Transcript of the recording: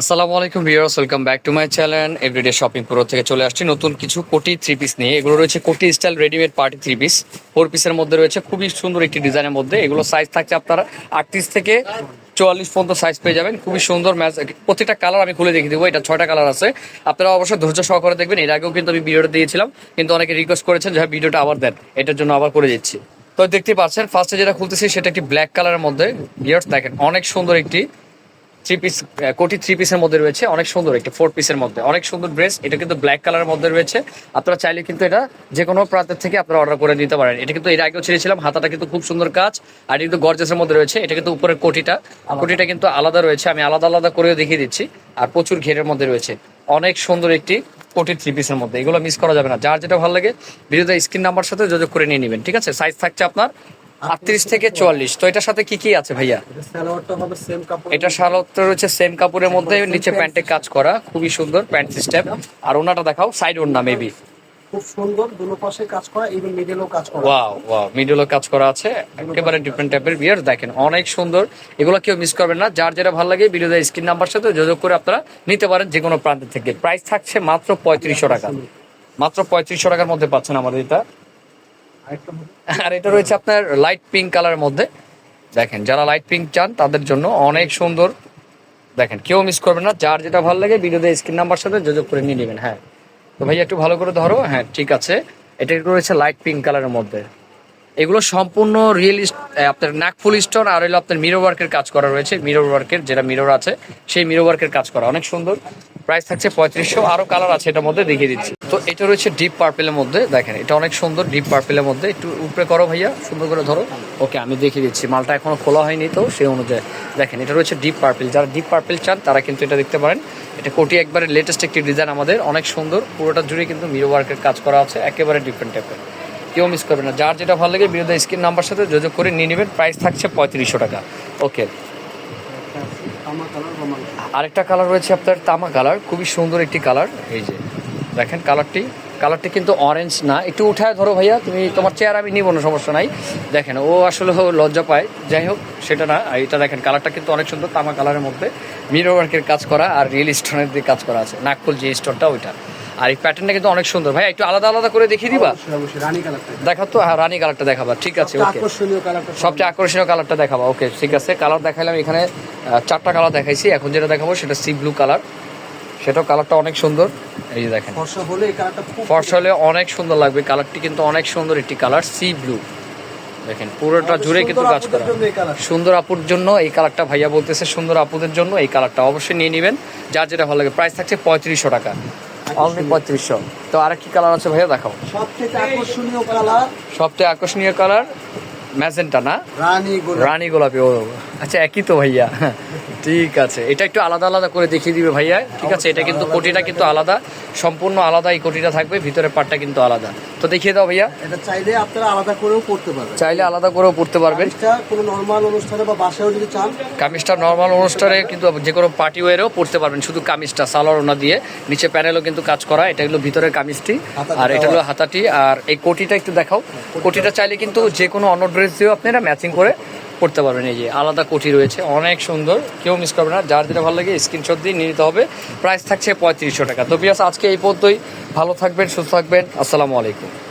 আসসালামু আলাইকুম viewers welcome back to my channel. Everyday shopping pro থেকে চলে আসছি নতুন কিছু কোটি থ্রি পিস নিয়ে। এগুলো রয়েছে কোটি style readymade party three piece four পিসের মধ্যে রয়েছে খুবই সুন্দর একটি ডিজাইনের মধ্যে। এগুলো সাইজ থাকছে আপনারা আটত্রিশ থেকে চুয়াল্লিশ পর্যন্ত সাইজ পেয়ে যাবেন। খুবই সুন্দর ম্যাচ প্রতিটা কালার আমি খুলে দেখিয়ে দেবো এটা ছয়টা কালার আছে। আপনারা অবশ্যই ধৈর্য সহকারে দেখবেন। এর আগেও কিন্তু আমি ভিডিওটা দিয়েছিলাম কিন্তু অনেকে রিকোয়েস্ট করেছেন যে হ্যাঁ, ভিডিওটা আবার দেন। এটার জন্য আবার করে দিচ্ছি। তো দেখতে পাচ্ছেন ফার্স্টে যেটা খুলতেছি সেটা একটি ব্ল্যাক কালারের মধ্যে। ভিউয়ার্স দেখেন অনেক সুন্দর একটি থ্রি পিস কোটি থ্রি পিসের মধ্যে রয়েছে। অনেক সুন্দর একটি ফোর পিসের মধ্যে। অনেক সুন্দর ড্রেস এটা কিন্তু ব্ল্যাক কালারের মধ্যে রয়েছে। আপনারা চাইলে কিন্তু এটা যে কোনো প্রান্তের থেকে আপনারা অর্ডার করে নিতে পারেন। এটা কিন্তু এর আগেও ছেড়েছিলাম। হাতাটা কিন্তু খুব সুন্দর কাজ। আর এটা কিন্তু গর্জেসের মধ্যে রয়েছে। এটা কিন্তু উপরের কোটিটা। কোটিটা কিন্তু আলাদা রয়েছে। আমি আলাদা আলাদা করেও দেখিয়ে দিচ্ছি। আর প্রচুর ঘেরের মধ্যে রয়েছে। অনেক সুন্দর একটি কোটি থ্রি পিসের মধ্যে। এগুলো মিস করা যাবে না। যার যেটা ভালো লাগে ভিডিওতে স্ক্রিন নাম্বার সাথে যোগাযোগ করে নিয়ে নেবেন। ঠিক আছে? সাইজ থাকছে আপনার আটত্রিশ থেকে চুয়াল্লিশ। তো এটার সাথে কি কি আছে ভাইয়া? এটা সালোয়ারটা সেম রয়েছে কাপড়ের মধ্যে নিচে প্যান্টে কাজ করা খুবই সুন্দর প্যান্ট সিস্টেম আর ওনাটা দেখাও সাইড ওনা মেবি খুব সুন্দর দুটো পাশে কাজ করা ইভেন মিডলেও কাজ করা। ওয়াও ওয়াও মিডলও কাজ করা আছে একেবারে ডিফারেন্ট টাইপের বিয়ার দেখেন অনেক সুন্দর। এগুলো কেউ মিস করবেন না যার যেটা ভালো লাগে ভিডিওতে স্ক্রিন নাম্বার সাথে যোগাযোগ করে আপনারা নিতে পারেন যে কোনো প্রান্ত থেকে। প্রাইস থাকছে মাত্র পঁয়ত্রিশশো টাকা। মাত্র পঁয়ত্রিশশো টাকার মধ্যে পাচ্ছেন আমাদের এটা। আর এটা রয়েছে আপনার লাইট পিঙ্ক কালারের মধ্যে। দেখেন, যারা লাইট পিঙ্ক চান, তাদের জন্য অনেক সুন্দর। দেখেন, কেউ মিস করবেন না, যার যেটা ভালো লাগে ভিডিওতে স্ক্রিন নাম্বার সাথে যোগাযোগ করে নিয়ে নেবেন হ্যাঁ। তো ভাই একটু ভালো করে ধরো হ্যাঁ ঠিক আছে। এটা রয়েছে লাইট পিঙ্ক কালারের মধ্যে। এগুলো সম্পূর্ণ রিয়েল আপনার নাকফুল স্টোন আর হলো আপনার মিরো ওয়ার্কের কাজ করা রয়েছে। মিরো ওয়ার্কের যেটা মিরর আছে, সেই মিরো ওয়ার্কের কাজ করা, অনেক সুন্দর। প্রাইস থাকছে পঁয়ত্রিশশো আরও কালার আছে এটার মধ্যে, দেখিয়ে দিচ্ছি। তো এটা রয়েছে ডিপ পার্পেলের মধ্যে, দেখেন, এটা অনেক সুন্দর ডিপ পার্পেলের মধ্যে। একটু উপরে করো ভাইয়া, সুন্দর করে ধরো। ওকে, আমি দেখিয়ে দিচ্ছি, মালটা এখনও খোলা হয়নি তো, সেই অনুযায়ী। দেখেন, এটা রয়েছে ডিপ পার্পেল যারা ডিপ পার্পেল চান, তারা কিন্তু এটা দেখতে পারেন। এটা কোটি একবারে লেটেস্ট একটি ডিজাইন আমাদের, অনেক সুন্দর, পুরোটা জুড়ে কিন্তু মিরো ওয়ার্কের কাজ করা আছে, একেবারে ডিফারেন্ট টাইপের কেউ মিস করবে না, যার যেটা ভালো লাগে বিরোধী স্ক্রিন নাম্বার সাথে যোগাযোগ করে নিয়ে নেবেন প্রাইস থাকছে পঁয়ত্রিশশো টাকা। ওকে। আরেকটা কালার রয়েছে আপনার তামা কালার খুবই সুন্দর একটি কালার এই যে। দেখেন কালারটি। কালারটি কিন্তু অরেঞ্জ না। একটু উঠায় ধরো ভাইয়া তুমি তোমার চেয়ার আমি নিব না সমস্যা নাই। দেখেন ও আসলে লজ্জা পায়। যাই হোক সেটা না। এটা দেখেন কালারটা কিন্তু অনেক সুন্দর তামা কালারের মধ্যে। মিরো ওয়ার্কের কাজ করা আর রিয়েল স্টোনের দিয়ে কাজ করা আছে। নাগপুল যে স্টোনটা ওইটা। আর এই প্যাটার্নটা কিন্তু অনেক সুন্দর। ভাই একটু আলাদা আলাদা করে দেখিয়ে দিবা? দেখা তো হ্যাঁ রানী কালারটা দেখাবা। ঠিক আছে ওকে সবচেয়ে আকর্ষণীয় কালারটা দেখাবা ওকে ঠিক আছে। কালার দেখাইলাম এখানে চারটা কালার দেখাইছি। এখন যেটা দেখাবো সেটা সি ব্লু কালার সেটাও কালারটা অনেক সুন্দর। এই যে দেখেন। ফর্সা হলে এই কালারটা ফর্সা হলে অনেক সুন্দর লাগবে। কালারটি কিন্তু অনেক সুন্দর একটি কালার সি ব্লু দেখেন পুরোটা জুড়ে কিন্তু কাজ করা। সুন্দর আপুর জন্য এই কালারটা ভাইয়া বলতেছে সুন্দর আপুদের জন্য এই কালারটা অবশ্যই নিয়ে নেবেন। যার যেটা ভালো লাগে প্রাইস থাকছে পঁয়ত্রিশশো টাকা। অনলি পঁয়ত্রিশশো। তো আর কি কালার আছে ভাইয়া দেখাও। সবথেকে আকর্ষণীয় কালার সবচেয়ে আকর্ষণীয় কালার ম্যাজেন্টা না? রানী রানী গোলাপি ও। আচ্ছা একই তো ভাইয়া। ঠিক আছে এটা একটু আলাদা আলাদা করে দেখিয়ে দিবে ভাইয়া। ঠিক আছে এটা কিন্তু কোটিটা কিন্তু আলাদা সম্পূর্ণ আলাদা এই কোটিটা থাকবে ভিতরের পাটটা কিন্তু আলাদা। তো দেখিয়ে দাও ভাইয়া। এটা চাইলে আপনারা আলাদা করেও করতে পারবেন। চাইলে আলাদা করেও পড়তে পারবেন। এটা কোনো নর্মাল অনুষ্ঠানে বা বাসায়ও যদি চান। কামিজটা নর্মাল অনুষ্ঠানে কিন্তু যে কোনো পার্টি ওয়ারেও পড়তে পারবেন শুধু কামিজটা সালোয়ার ওনা দিয়ে। নিচে প্যানেলও কিন্তু কাজ করা এটা হলো ভিতরের কামিজটি আর এটা হলো হাতাটি। আর এই কোটিটা একটু দেখাও। কোটিটা। চাইলে কিন্তু যে কোনো অন্য ড্রেস দিয়েও আপনারা ম্যাচিং করে পড়তে পারবেন। এই যে আলাদা কোটি রয়েছে, অনেক সুন্দর। কেউ মিস করবে না। যার যেটা ভালো লাগে স্ক্রিনশট দিয়ে নিয়ে নিতে হবে। প্রাইস থাকছে পঁয়ত্রিশশো টাকা। তো বিয়াস আজকে এই পর্যন্তই। ভালো থাকবেন, সুস্থ থাকবেন। আসসালামু আলাইকুম।